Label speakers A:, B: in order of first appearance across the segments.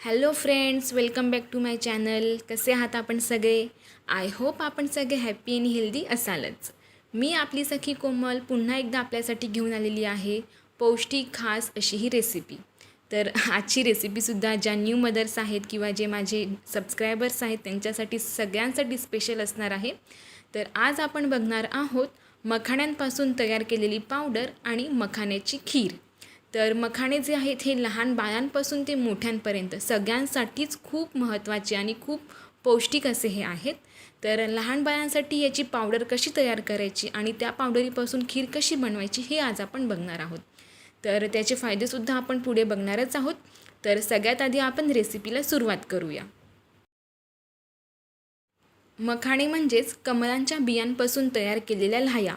A: Hello friends welcome back to my channel. कसे आहात आपण सगळे? आय होप आपण सगळे हॅप्पी आणि हेल्दी असालच. मी आपली सखी कोमल पुन्हा एकदा आपल्यासाठी घेऊन आलेली आहे पौष्टिक खास अशी ही रेसिपी तर आजची रेसिपीसुद्धा ज्या न्यू मदर्स आहेत किंवा जे माझे सबस्क्रायबर्स आहेत त्यांच्यासाठी सगळ्यांसाठी स्पेशल असणार आहे. तर आज आपण बघणार आहोत मखाण्यांपासून तयार केलेली पावडर आणि मखाण्याची खीर. तर मखाणे जे आहेत हे लहान बाळांपासून ते मोठ्यांपर्यंत सगळ्यांसाठीच खूप महत्त्वाचे आणि खूप पौष्टिक असे हे आहेत. तर लहान बाळांसाठी याची पावडर कशी तयार करायची आणि त्या पावडरीपासून खीर कशी बनवायची हे आज आपण बघणार आहोत. तर त्याचे फायदेसुद्धा आपण पुढे बघणारच आहोत. तर सगळ्यात आधी आपण रेसिपीला सुरुवात करूया. मखाणे म्हणजेच कमळांच्या बियांपासून तयार केलेल्या लाह्या.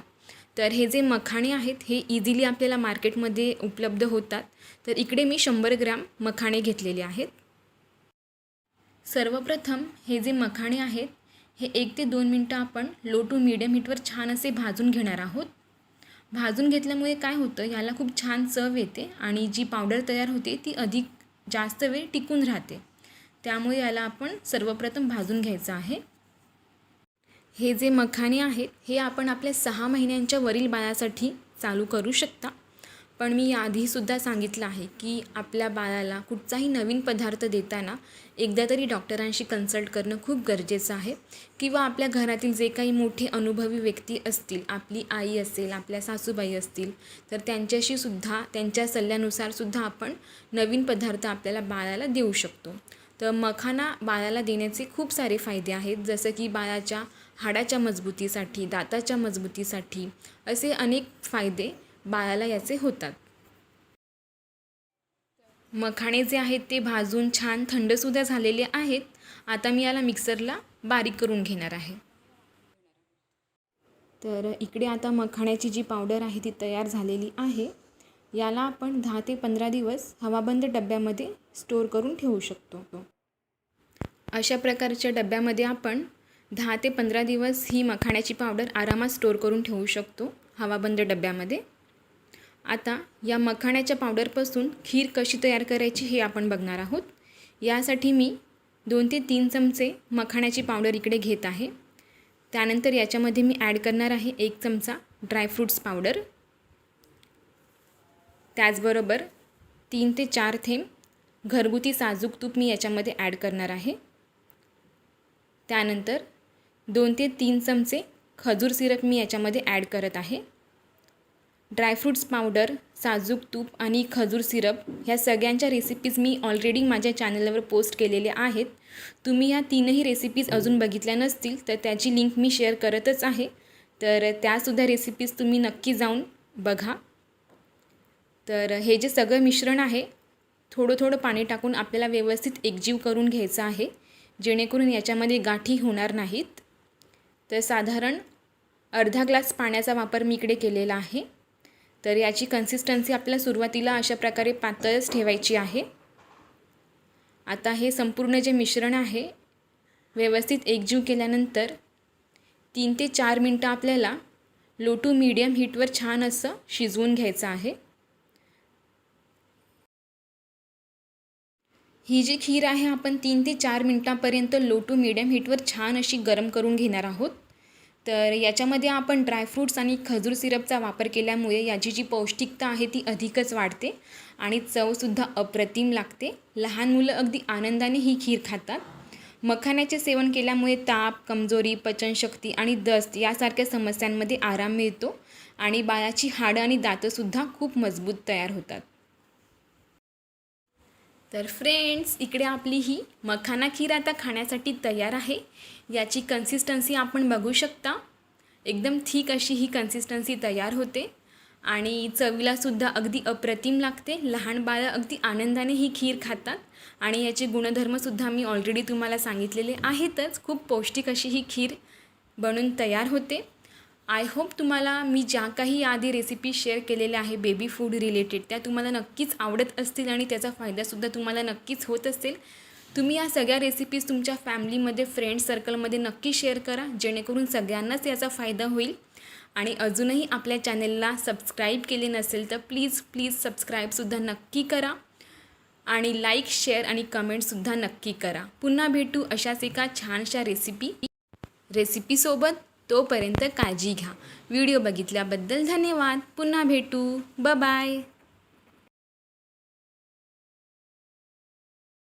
A: तर हे जे मखाणे आहेत हे इझिली आपल्याला मार्केटमध्ये उपलब्ध होतात. तर इकडे मी शंभर ग्रॅम मखाणे घेतलेले आहेत. सर्वप्रथम हे जे मखाणे आहेत हे एक ते दोन मिनटं आपण लो टू मिडियम हीटवर छान असे भाजून घेणार आहोत. भाजून घेतल्यामुळे काय होतं याला खूप छान चव येते आणि जी पावडर तयार होते ती अधिक जास्त वेळ टिकून राहते. त्यामुळे याला आपण सर्वप्रथम भाजून घ्यायचं आहे. हे जे मखाने आहेत हे आपण आपल्या सहा महिन्यांच्या वरील बाळासाठी चालू करू शकता. पण मी याआधीसुद्धा सांगितलं आहे की आपल्या बाळाला कुठचाही नवीन पदार्थ देताना एकदा तरी डॉक्टरांशी कन्सल्ट करणं खूप गरजेचं आहे. किंवा आपल्या घरातील जे काही मोठे अनुभवी व्यक्ती असतील आपली आई असेल आपल्या सासूबाई असतील तर त्यांच्याशी सुद्धा त्यांच्या सल्ल्यानुसारसुद्धा आपण नवीन पदार्थ आपल्याला बाळाला देऊ शकतो. तर मखाना बाळाला देण्याचे खूप सारे फायदे आहेत. जसं की बाळाच्या हाडाच्या मजबूतीसाठी दाताच्या मजबूतीसाठी असे अनेक फायदे बाळाला याचे होतात. मखाणे जे आहेत ते भाजून छान थंडसुद्धा झालेले आहेत. आता मी याला मिक्सरला बारीक करून घेणार आहे. तर इकडे आता मखाण्याची जी पावडर आहे ती तयार झालेली आहे. याला आपण दहा ते पंधरा दिवस हवाबंद डब्यामध्ये स्टोर करून ठेवू शकतो. अशा प्रकारच्या डब्यामध्ये आपण दहा ते पंधरा दिवस ही मखाण्याची पावडर आरामात स्टोर करून ठेवू शकतो हवाबंद डब्यामध्ये. आता या मखाण्याच्या पावडरपासून खीर कशी तयार करायची हे आपण बघणार आहोत. यासाठी मी दोन ते तीन चमचे मखाण्याची पावडर इकडे घेत आहे. त्यानंतर याच्यामध्ये मी ॲड करणार आहे एक चमचा ड्रायफ्रूट्स पावडर त्याचबरोबर तीन ते चार थेंब घरगुती साजूक तूप मी याच्यामध्ये ॲड करणार आहे. त्यानंतर दोन ते तीन चमचे खजूर सिरप मी याच्यामध्ये ॲड करत आहे. ड्रायफ्रूट्स पावडर साजूक तूप आणि खजूर सिरप ह्या सगळ्यांच्या रेसिपीज मी ऑलरेडी माझ्या चॅनलवर पोस्ट केलेल्या आहेत. तुम्ही ह्या तीनही रेसिपीज अजून बघितल्या नसतील तर त्याची लिंक मी शेअर करतच आहे. तर त्यासुद्धा रेसिपीज तुम्ही नक्की जाऊन बघा. तर हे जे सगळं मिश्रण आहे थोडं थोडं पाणी टाकून आपल्याला व्यवस्थित एकजीव करून घ्यायचं आहे जेणेकरून याच्यामध्ये गाठी होणार नाहीत. तर साधारण अर्धा ग्लास पाण्याचा वापर मी इकडे केलेला आहे. तर याची कन्सिस्टन्सी आपल्याला सुरुवातीला अशा प्रकारे पातळच ठेवायची आहे. आता हे संपूर्ण जे मिश्रण आहे व्यवस्थित एकजीव केल्यानंतर तीन ते चार मिनटं आपल्याला लो टू मीडियम हीटवर छान असं शिजवून घ्यायचं आहे. ही जी खीर आहे आपण तीन ते चार मिनटापर्यंत लो टू मीडियम हीटवर छान अशी गरम करून घेणार आहोत. तर याच्यामध्ये आपण ड्रायफ्रूट्स आणि खजूर सिरपचा वापर केल्यामुळे याची जी पौष्टिकता आहे ती अधिकच वाढते आणि चवसुद्धा अप्रतिम लागते. लहान मुलं अगदी आनंदाने ही खीर खातात. मखाण्याचे सेवन केल्यामुळे ताप कमजोरी पचनशक्ती आणि दस्त यासारख्या समस्यांमध्ये आराम मिळतो आणि बाळाची हाडं आणि दातंसुद्धा खूप मजबूत तयार होतात. तर फ्रेंड्स इकडे आपली ही मखाना खीर आता खाण्यासाठी तयार आहे. याची कन्सिस्टन्सी आपण बघू शकता. एकदम ठीक अशी ही कन्सिस्टन्सी तयार होते. आणि चवीलासुद्धा अगदी अप्रतिम लागते. लहान बाळं अगदी आनंदाने ही खीर खातात. आणि याचे गुणधर्मसुद्धा मी ऑलरेडी तुम्हाला सांगितलेले आहेतच. खूप पौष्टिक अशी ही खीर बनून तयार होते. आय होप तुम्हाला मी ज्या काही आधी रेसिपी शेअर केलेल्या आहे बेबी फूड रिलेटेड त्या तुम्हाला नक्कीच आवडत असतील आणि त्याचा फायदासुद्धा तुम्हाला नक्कीच होत असेल. तुम्ही या सगळ्या रेसिपीज तुमच्या फॅमिलीमध्ये फ्रेंड सर्कलमध्ये नक्की शेअर करा जेणेकरून सगळ्यांनाच याचा फायदा होईल. आणि अजूनही आपल्या चॅनेलला सबस्क्राईब केले नसेल तर प्लीज प्लीज सबस्क्राईबसुद्धा नक्की करा. आणि लाईक शेअर आणि कमेंटसुद्धा नक्की करा. पुन्हा भेटू अशाच एका छानशा रेसिपी रेसिपीसोबत तोपर्यंत काळजी घ्या. व्हिडिओ बघितल्याबद्दल धन्यवाद. पुन्हा भेटू. ब बाय